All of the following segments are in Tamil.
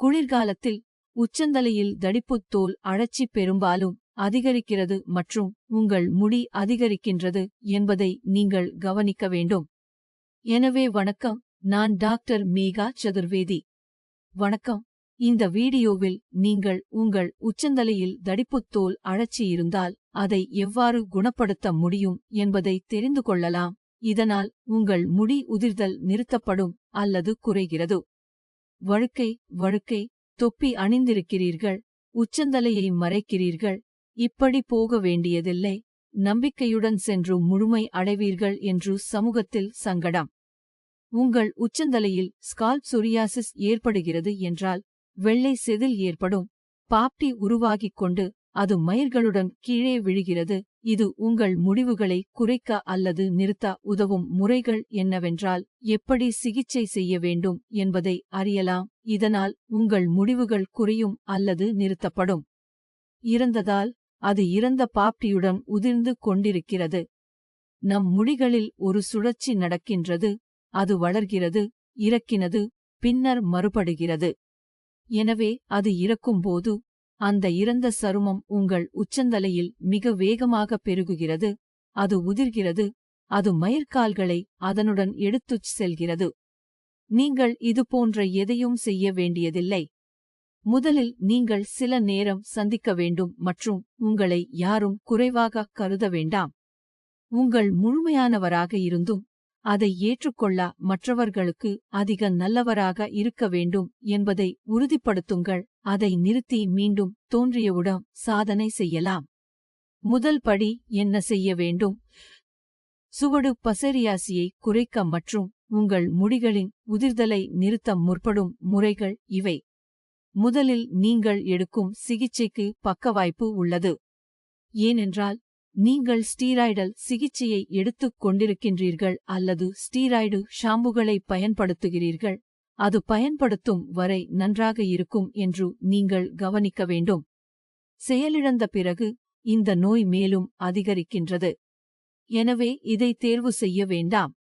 குளிர்காலத்தில் உச்சந்தலையில் தடிப்புத் தோல் அழற்சி பெரும்பாலும் அதிகரிக்கிறது மற்றும் உங்கள் முடி அதிகரிக்கின்றது என்பதை நீங்கள் கவனிக்க வேண்டும். எனவே வணக்கம் நான் டாக்டர் மேகா சதுர்வேதி. வணக்கம். இந்த வீடியோவில் நீங்கள் உங்கள் உச்சந்தலையில் தடிப்புத் தோல் அழற்சி இருந்தால் அதை எவ்வாறு குணப்படுத்த முடியும் என்பதை தெரிந்து கொள்ளலாம். இதனால் உங்கள் முடி உதிர்தல் நிறுத்தப்படும் அல்லது குறைகிறது. வழுக்கை வழுக்கை தொப்பி அணிந்திருக்கிறீர்கள் உச்சந்தலையை மறைக்கிறீர்கள் இப்படி போக வேண்டியதில்லை நம்பிக்கையுடன் சென்று முழுமை அடைவீர்கள் என்று சமூகத்தில் சங்கடம். உங்கள் உச்சந்தலையில் ஸ்கால் சொரியாசிஸ் ஏற்படுகிறது என்றால் வெள்ளை செதில் ஏற்படும் பாப்டி உருவாகிக் கொண்டு அது மயிர்களுடன் கீழே விழுகிறது. இது உங்கள் முடிவுகளை குறைக்க அல்லது நிறுத்த உதவும் முறைகள் என்னவென்றால் எப்படி சிகிச்சை செய்ய வேண்டும் என்பதை அறியலாம். இதனால் உங்கள் முடிவுகள் குறையும் அல்லது நிறுத்தப்படும். இறந்ததால் அது இறந்த பாப்டியுடன் உதிர்ந்து கொண்டிருக்கிறது. நம் முடிகளில் ஒரு சுழற்சி நடக்கின்றது. அது வளர்கிறது இறக்கினது பின்னர் மறுபடுகிறது. எனவே அது இறக்கும்போது அந்த இறந்த சருமம் உங்கள் உச்சந்தலையில் மிக வேகமாக பெருகுகிறது அது உதிர்கிறது அது மயிர்கால்களை அதனுடன் எடுத்துச் செல்கிறது. நீங்கள் இது போன்ற எதையும் செய்ய வேண்டியதில்லை. முதலில் நீங்கள் சில நேரம் சந்திக்க வேண்டும் மற்றும் உங்களை யாரும் குறைவாக கருத வேண்டாம். உங்கள் முழுமையானவராக இருந்தும் அதை ஏற்றுக்கொள்ள மற்றவர்களுக்கு அதிக நல்லவராக இருக்க வேண்டும் என்பதை உறுதிப்படுத்துங்கள். அதை நிறுத்தி மீண்டும் தோன்றியவுடன் சாதனை செய்யலாம். முதல் படி என்ன செய்ய வேண்டும்? சுவடு பசரியாசியை குறைக்க மற்றும் உங்கள் முடிகளின் உதிர்தலை நிறுத்த முற்படும் முறைகள் இவை. முதலில் நீங்கள் எடுக்கும் சிகிச்சைக்கு பக்கவாய்ப்பு உள்ளது. ஏனென்றால் நீங்கள் ஸ்டீராய்டல் சிகிச்சையை எடுத்துக் கொண்டிருக்கின்றீர்கள் அல்லது ஸ்டீராய்டு ஷாம்புகளை பயன்படுத்துகிறீர்கள் அது பயன்படுத்தும் வரை நன்றாக இருக்கும் என்று நீங்கள் கவனிக்க வேண்டும். செயலிழந்த பிறகு இந்த நோய் மேலும் அதிகரிக்கின்றது. எனவே இதை தேர்வு செய்ய வேண்டாம்.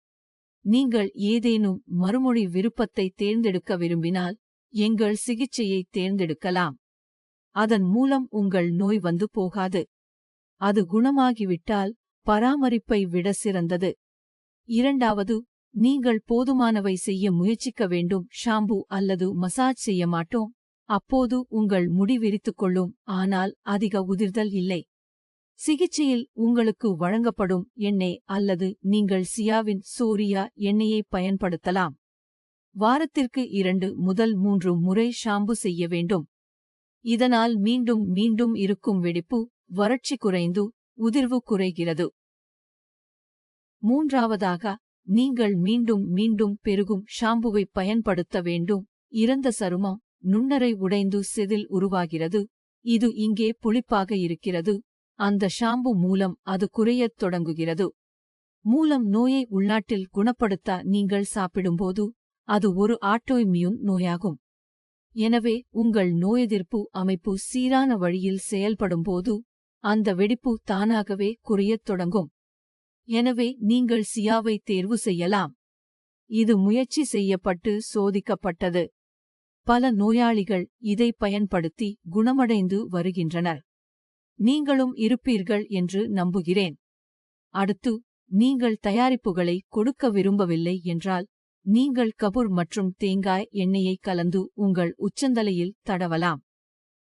நீங்கள் ஏதேனும் மறுமொழி விருப்பத்தை தேர்ந்தெடுக்க விரும்பினால் எங்கள் சிகிச்சையை தேர்ந்தெடுக்கலாம். அதன் மூலம் உங்கள் நோய் வந்து போகாது. அது குணமாகிவிட்டால் பராமரிப்பை விட சிறந்தது. இரண்டாவது நீங்கள் போதுமானவை செய்ய முயற்சிக்க வேண்டும். ஷாம்பு அல்லது மசாஜ் செய்ய மாட்டோம். அப்போது உங்கள் முடி விரித்துக் கொள்ளும். ஆனால் அதிக உதிர்தல் இல்லை. சிகிச்சையில் உங்களுக்கு வழங்கப்படும் எண்ணெய் அல்லது நீங்கள் சியாவின் சோரியா எண்ணெயை பயன்படுத்தலாம். வாரத்திற்கு இரண்டு முதல் மூன்று முறை ஷாம்பு செய்ய வேண்டும். இதனால் மீண்டும் மீண்டும் இருக்கும் வெடிப்பு வறட்சி குறைந்து உதிர்வு குறைகிறது. மூன்றாவதாக நீங்கள் மீண்டும் மீண்டும் பெருகும் ஷாம்புவை பயன்படுத்த வேண்டும். இறந்த சருமம் நுண்ணரை உடைந்து செதில் உருவாகிறது. இது இங்கே புளிப்பாக இருக்கிறது. அந்த ஷாம்பு மூலம் அது குறையத் தொடங்குகிறது. மூலம் நோயை உள்நாட்டில் குணப்படுத்த நீங்கள் சாப்பிடும்போது அது ஒரு ஆட்டோஇம்யூன் நோயாகும். எனவே உங்கள் நோயெதிர்ப்பு அமைப்பு சீரான வழியில் செயல்படும்போது அந்த வெடிப்பு தானாகவே குறையத் தொடங்கும். எனவே நீங்கள் சியாவை தேர்வு செய்யலாம். இது முயற்சி செய்யப்பட்டு சோதிக்கப்பட்டது. பல நோயாளிகள் இதை பயன்படுத்தி குணமடைந்து வருகின்றனர். நீங்களும் இருப்பீர்கள் என்று நம்புகிறேன். அடுத்து நீங்கள் தயாரிப்புகளை கொடுக்க விரும்பவில்லை என்றால் நீங்கள் கபூர் மற்றும் தேங்காய் எண்ணெயை கலந்து உங்கள் உச்சந்தலையில் தடவலாம்.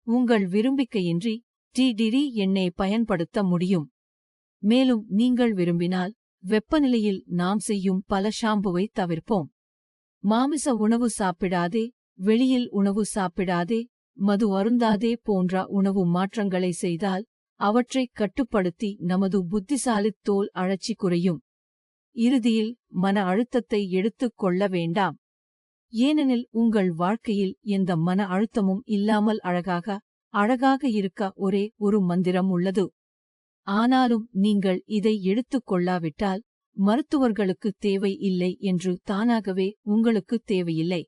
உங்கள் விரும்பிக்கையின்றி டி டிரி எண்ணெய் பயன்படுத்த முடியும். மேலும் நீங்கள் விரும்பினால் வெப்பநிலையில் நாம் செய்யும் பல ஷாம்புவை தவிர்ப்போம். மாமிச உணவு சாப்பிடாதே வெளியில் உணவு சாப்பிடாதே மது அருந்தாதே போன்ற உணவு மாற்றங்களை செய்தால் அவற்றைக் கட்டுப்படுத்தி நமது புத்திசாலித் தோல் அழற்சி குறையும். இறுதியில் மன அழுத்தத்தை எடுத்துக் கொள்ள வேண்டாம். ஏனெனில் உங்கள் வாழ்க்கையில் எந்த மன அழுத்தமும் இல்லாமல் அழகாக அழகாக இருக்க ஒரே ஒரு மந்திரம் உள்ளது. ஆனாலும் நீங்கள் இதை எடுத்துக் கொள்ளாவிட்டால் மருத்துவர்களுக்கு தேவை இல்லை என்று தானாகவே உங்களுக்கு தேவையில்லை.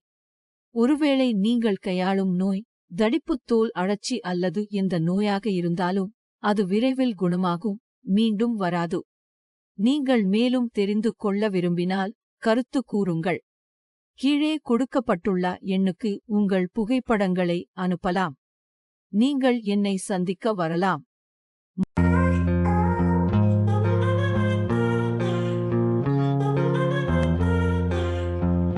ஒருவேளை நீங்கள் கையாளும் நோய் தடிப்புத் தோல் அழற்சி அல்லது எந்த நோயாக இருந்தாலும் அது விரைவில் குணமாகும் மீண்டும் வராது. நீங்கள் மேலும் தெரிந்து கொள்ள விரும்பினால் கருத்து கூறுங்கள். கீழே கொடுக்கப்பட்டுள்ள எண்ணுக்கு உங்கள் புகைப்படங்களை அனுப்பலாம். நீங்கள் என்னை சந்திக்க வரலாம்.